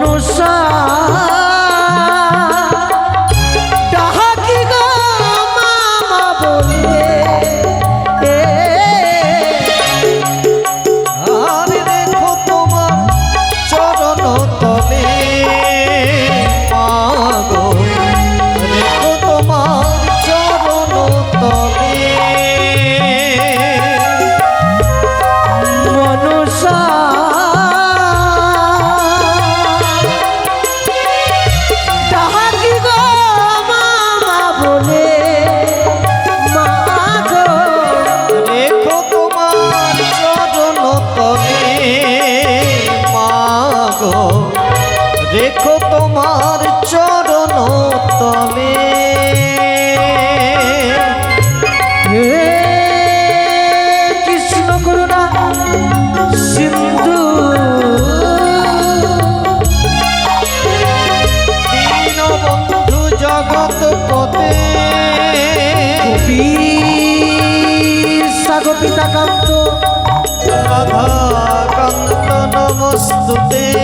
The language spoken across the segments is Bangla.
no রেখো তোমার চরণ তলে। কৃষ্ণ সিন্ধু। কান্ত রাধা কান্ত নমস্তুতে।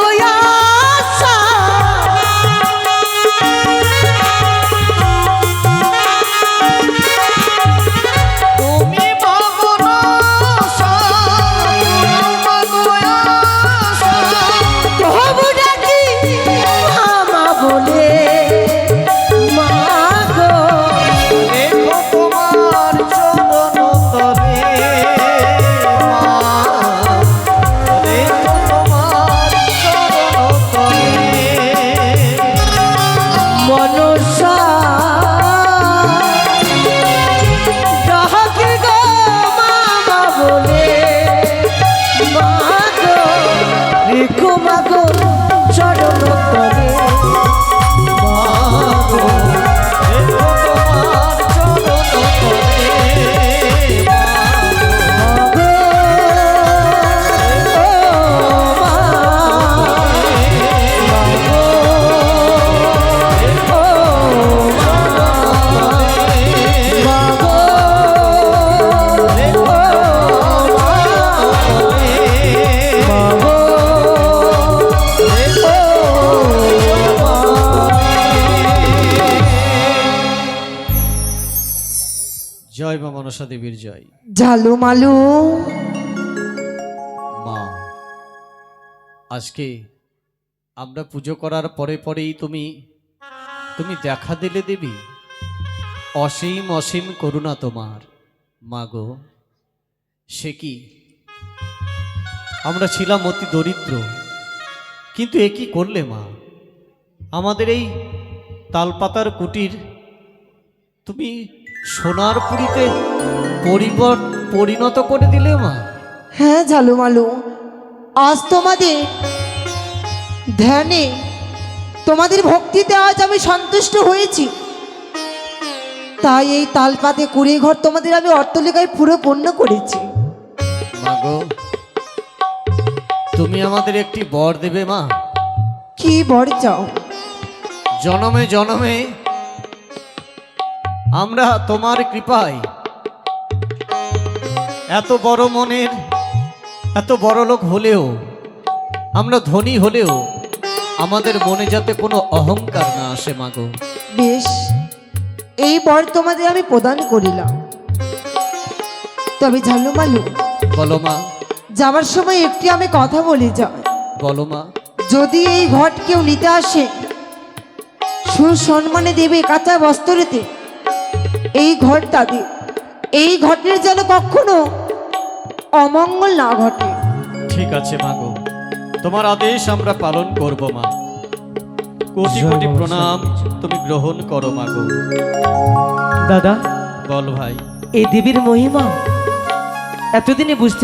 মাগো। মনসা দেবীর জয়। ঝালু মালু। মা আজকে আমরা পুজো করার পরে পরেই তুমি তুমি দেখা দিলে দেবী? অসীম অসীম করুণা তোমার। মা গো সে কি? আমরা ছিলাম অতি দরিদ্র কিন্তু এ কি করলে মা? আমাদের এই তালপাতার কুটির তুমি সোনার পুরীতে পরিণত করে দিলে মা? হ্যাঁ ঝালু মালু আজ তোমাদের ধ্যানে তোমাদের ভক্তিতে আজ আমি সন্তুষ্ট হয়েছি। তাই এই তালপাতে কুড়িয়ে ঘর তোমাদের আমি অর্থলেখায় পুরো পূর্ণ করেছি। তুমি আমাদের একটি বর দেবে মা। কি বর চাও? জনমে জনমে আমরা তোমার কৃপায়। এত বড় মনের এত বড় লোক হলেও আমরা ধনী হলেও আমাদের মনে যাতে কোনো অহংকার না আসে মাগো। বেশ এই বর তোমাদের আমি প্রদান করিলাম। তবে ঝালু মালু বলো মা। যাওয়ার সময় একটি আমি কথা বলি যাই বলো মা। যদি এই ঘট কেউ নিতে আসে সুসম্মানে দেবে কাঁচা বস্ত্রেতে এই ঘর তাদের এই ঘটের যেন কখনো অমঙ্গল না ঘটে। ঠিক আছে মাগো তোমার আদেশ আমরা পালন করব মা। কোটি কোটি প্রণাম তুমি গ্রহণ করো মাগো দাদা বল ভাই। এই দেবীর মহিমা? এতদিনে বুঝতে